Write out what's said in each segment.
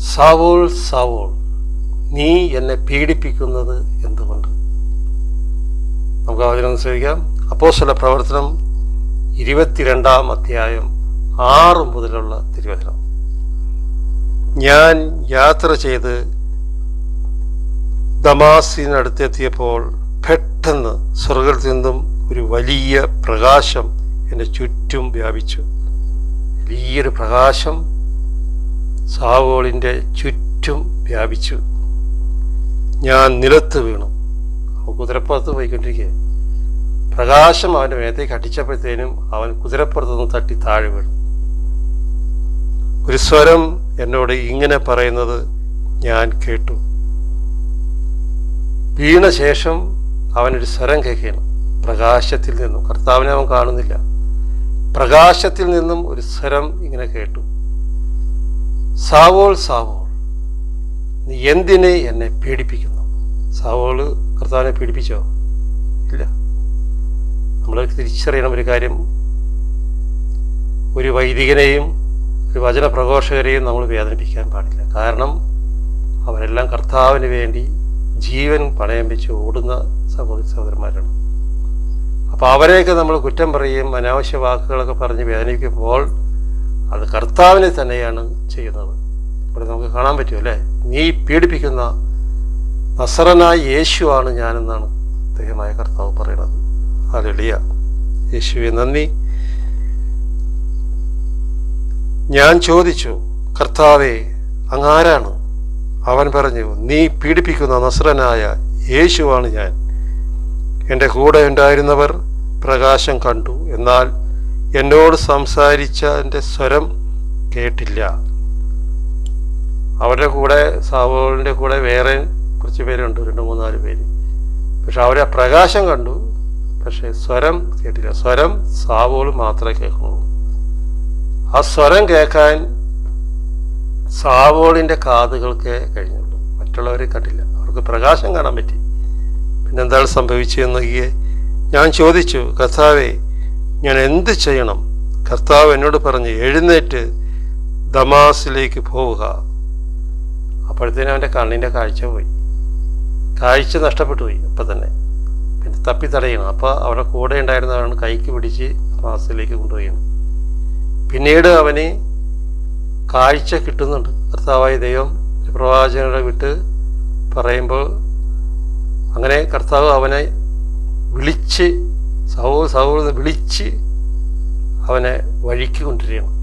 സാവോൾ സാവോൾ നീ എന്നെ പീഡിപ്പിക്കുന്നത് എന്തുകൊണ്ട്? നമുക്ക് വചനം ശ്രമിക്കാം. അപ്പോസ്വല പ്രവർത്തനം ഇരുപത്തിരണ്ടാം അധ്യായം ആറ് മുതലുള്ള തിരുവചനം. ഞാൻ യാത്ര ചെയ്ത് ദമാസിനടുത്തെത്തിയപ്പോൾ പെട്ടെന്ന് സ്വർഗത്തിൽ നിന്നും ഒരു വലിയ പ്രകാശം എന്റെ ചുറ്റും വ്യാപിച്ചു. വലിയൊരു പ്രകാശം സാവോളിന്റെ ചുറ്റും വ്യാപിച്ചു. ഞാൻ നിലത്ത് വീണു. കുതിരപ്പുറത്ത് പോയിക്കൊണ്ടിരിക്കുക പ്രകാശം അവന്റെ മേത്തേക്ക് അടിച്ചപ്പോഴത്തേനും അവൻ കുതിരപ്പുറത്ത് നിന്ന് തട്ടി താഴെ വീണു. ഒരു സ്വരം എന്നോട് ഇങ്ങനെ പറയുന്നത് ഞാൻ കേട്ടു. വീണ ശേഷം അവനൊരു സ്വരം കേൾക്കുകയാണ് പ്രകാശത്തിൽ നിന്നും കർത്താവിനെ അവൻ കാണുന്നില്ല. പ്രകാശത്തിൽ നിന്നും ഒരു സ്വരം ഇങ്ങനെ കേട്ടു. സാവോൾ സാവോൾ നീ എന്തിനെ എന്നെ പേടിപ്പിക്കുന്നു സാവോൾ കർത്താവിനെ പേടിപ്പിച്ചോ ഇല്ല. നമ്മൾ തിരിച്ചറിയണം ഒരു കാര്യം. ഒരു വൈദികനെയും ഒരു വചന പ്രഘോഷകരെയും നമ്മൾ വേദനിപ്പിക്കാൻ പാടില്ല. കാരണം അവരെല്ലാം കർത്താവിന് വേണ്ടി ജീവൻ പണയം വെച്ച് ഓടുന്ന സഹോദര സഹോദരന്മാരാണ്. അപ്പോൾ അവരെയൊക്കെ നമ്മൾ കുറ്റം പറയുകയും അനാവശ്യ വാക്കുകളൊക്കെ പറഞ്ഞ് വേദനിക്കുമ്പോൾ അത് കർത്താവിനെ തന്നെയാണ് ചെയ്യുന്നത്. ഇവിടെ നമുക്ക് കാണാൻ പറ്റും അല്ലേ? നീ പീഡിപ്പിക്കുന്ന നസറനായ യേശുവാണ് ഞാനെന്നാണ് ദൈവമായ കർത്താവ് പറയുന്നത്. അതെളിയ യേശുവെ നന്ദി. ഞാൻ ചോദിച്ചു കർത്താവെ അങ്ങാരാണ്? അവൻ പറഞ്ഞു നീ പീഡിപ്പിക്കുന്ന നസ്രനായ യേശുവാണ് ഞാൻ. എന്റെ കൂടെ ഉണ്ടായിരുന്നവർ പ്രകാശം കണ്ടു എന്നാൽ എന്നോട് സംസാരിച്ച എന്റെ സ്വരം കേട്ടില്ല. അവരുടെ കൂടെ സാവോളിന്റെ കൂടെ വേറെ കുറച്ച് പേരുണ്ട് രണ്ട് മൂന്നാൽ പേര്. പക്ഷെ അവരെ പ്രകാശം കണ്ടു പക്ഷേ സ്വരം കേട്ടില്ല. സ്വരം സാവോൾ മാത്രമേ കേൾക്കുന്നുള്ളൂ. ആ സ്വരം കേൾക്കാൻ സാവോളിന്റെ കാതുകൾക്ക് കഴിഞ്ഞുള്ളൂ. മറ്റുള്ളവരെ കണ്ടില്ല. അവർക്ക് പ്രകാശം കാണാൻ പറ്റി. പിന്നെന്താണ് സംഭവിച്ചതെന്ന് ഈ ഞാൻ ചോദിച്ചു. കർത്താവെ ഞാൻ എന്ത് ചെയ്യണം? കർത്താവ് എന്നോട് പറഞ്ഞ് എഴുന്നേറ്റ് ദമാസിലേക്ക് പോവുക. അപ്പോഴത്തേനും അവന്റെ കണ്ണിന്റെ കാഴ്ച പോയി. കാഴ്ച നഷ്ടപ്പെട്ടു പോയി അപ്പം തന്നെ. പിന്നെ തപ്പി തടയണം അപ്പോൾ അവരുടെ കൂടെ ഉണ്ടായിരുന്നവരാണ് കൈക്ക് പിടിച്ച് ദമാസിലേക്ക് കൊണ്ടുപോയി പിന്നീട് അവന് കാഴ്ച കിട്ടുന്നുണ്ട്. കർത്താവായ ദൈവം ഒരു പ്രവാചകനെ വിട്ട് പറയുമ്പോൾ അങ്ങനെ കർത്താവ് അവനെ വിളിച്ച് സൗ സൗഹൃദ വിളിച്ച് അവനെ വഴിക്ക് കൊണ്ടുവരികയാണ്.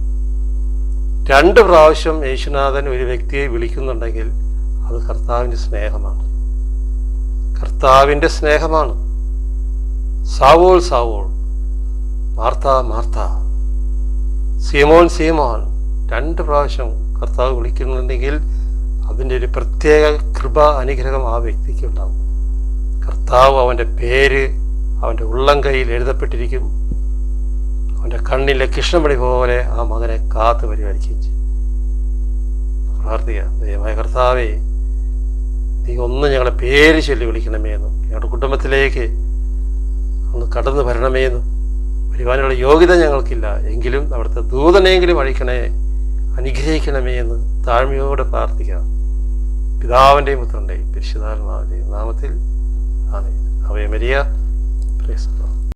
രണ്ട് പ്രാവശ്യം യേശുനാഥൻ ഒരു വ്യക്തിയെ വിളിക്കുന്നുണ്ടെങ്കിൽ അത് കർത്താവിന്റെ സ്നേഹമാണ്. കർത്താവിന്റെ സ്നേഹമാണ്. Saul Saul Martha Martha Simon Simon രണ്ട് പ്രാവശ്യം കർത്താവ് വിളിക്കുന്നുണ്ടെങ്കിൽ അതിന്റെ ഒരു പ്രത്യേക കൃപ അനുഗ്രഹം ആ വ്യക്തിക്ക് ഉണ്ടാവും കർത്താവ് അവന്റെ പേര് അവന്റെ ഉള്ളം കയ്യിൽ എഴുതപ്പെട്ടിരിക്കും. അവന്റെ കണ്ണിലെ കൃഷ്ണമണി പോലെ ആ മകനെ കാത്തു പരിപാലിക്കുകയും ചെയ്യും. പ്രാർത്ഥിക്കാം ദയമായ കർത്താവേ നീ ഒന്ന് ഞങ്ങളെ പേര് ചൊല്ലി വിളിക്കണമേ എന്നും ഞങ്ങളുടെ കുടുംബത്തിലേക്ക് ഒന്ന് കടന്നു വരണമേ എന്നും വരുവാനുള്ള യോഗ്യത ഞങ്ങൾക്കില്ല. എങ്കിലും അവിടുത്തെ ദൂതനെങ്കിലും അഴിക്കണേ അനുഗ്രഹിക്കണമേ എന്ന് താഴ്മയോടെ പ്രാർത്ഥിക്കാം പിതാവിന്റെയും പുത്രന്റെയും പരിശുദ്ധാത്മാവിന്റെയും നാമത്തിൽ ആണ് അവയെ Please.